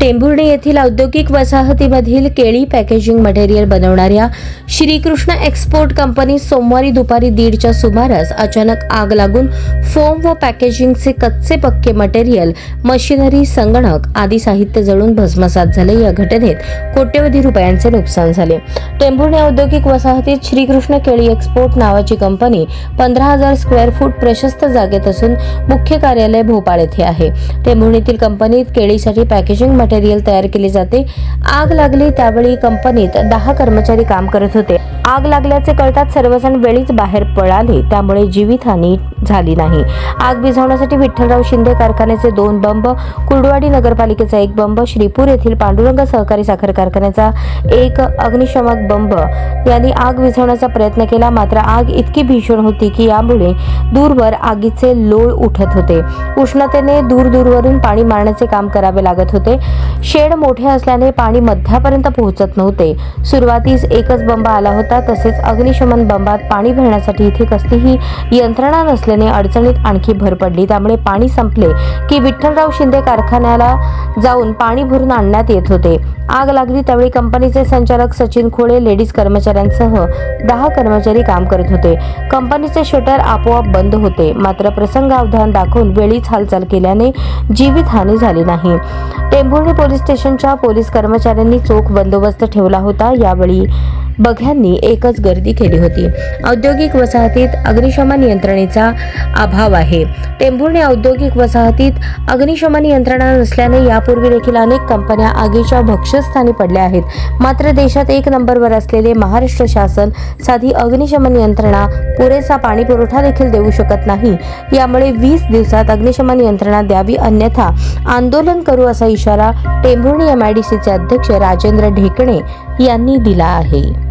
Tembhurni येथील औद्योगिक वसाहतीमधील केळी पॅकेजिंग मटेरियल बनवणाऱ्या श्रीकृष्ण एक्सपोर्ट कंपनी सोमवारी दुपारी दीडच्या सुमारास अचानक आग लागून फोम व पॅकेजिंगचे कच्चे पक्के मटेरियल मशिनरी संगणक आदी साहित्य जळून भस्मसात झाले. या घटनेत कोट्यवधी रुपयांचे नुकसान झाले. टेंभुर्णी औद्योगिक वसाहतीत श्रीकृष्ण केळी एक्सपोर्ट नावाची कंपनी पंधरा हजार स्क्वेअर फूट प्रशस्त जागेत असून मुख्य कार्यालय भोपाळ येथे आहे. टेंभुर्णीतील कंपनीत केळीसाठी पॅकेजिंग मटेरियल तयार केले जाते. आग लागली त्यावेळी कंपनीत दहा कर्मचारी काम करत होते. आग लागल्याचे कळताच सर्वजण वेळीच बाहेर पळाले. त्यामुळे जीवितहानी झाली नाही. आग विझवण्यासाठी विठ्ठलराव शिंदे कारखान्याचे दोन बंब कुर्डवाडी नगरपालिकेचा एक बंब श्रीपूर येथील पांडुरंग सहकारी साखर कारखान्याचा एक अग्निशमक बंब. यांनी आग विझवण्याचा प्रयत्न केला. मात्र आग इतकी भीषण होती की यामुळे दूरवर आगीचे लोळ उठत होते. उष्णतेने दूर दूरवरून पाणी मारण्याचे काम करावे लागत होते. शेड मोठे असल्याने पाणी मध्यापर्यंत पोहोचत नव्हते. सुरुवातीस एकच बंब आला होता तसेच अग्निशमन बंबात पाणी भरण्यासाठी इथे कसलीही यंत्रणा नसल्याने अडचणीत आणखी भर पडली. त्यामुळे पाणी संपले की विठ्ठलराव शिंदे कारखान्याला जाऊन पाणी भरून आणण्यात येत होते. आग लागली त्यावेळी कंपनीचे संचालक सचिन खोळे लेडीज कर्मचाऱ्यांसह दहा कर्मचारी काम करत होते. कंपनीचे शटर आपोआप बंद होते. मात्र प्रसंगावधान दाखवून वेळीच हालचाल केल्याने जीवितहानी झाली नाही. टेंभुर्णी पोलीस स्टेशनच्या पोलीस कर्मचाऱ्यांनी चोख बंदोबस्त ठेवला होता. यावेळी बघ्यांनी एकच गर्दी केली होती. औद्योगिक वसाहतीत अग्निशमन यंत्रणेचा अभाव आहे. टेंभुर्णी औद्योगिक वसाहतीत अग्निशमन यंत्रणा नसल्याने यापूर्वी देखील अनेक कंपन्या आगीच्या भक्ष्यस्थानी पडल्या आहेत. मात्र देशात एक नंबरवर असलेले महाराष्ट्र शासन साधी अग्निशमन यंत्रणा पुरेसा पाणी पुरवठा देखील देऊ शकत नाही. यामुळे वीस दिवसात अग्निशमन यंत्रणा द्यावी अन्यथा आंदोलन करू असा इशारा टेंभुर्णी एमआयडीसीचे अध्यक्ष राजेंद्र ढेकणे यांनी दिला आहे.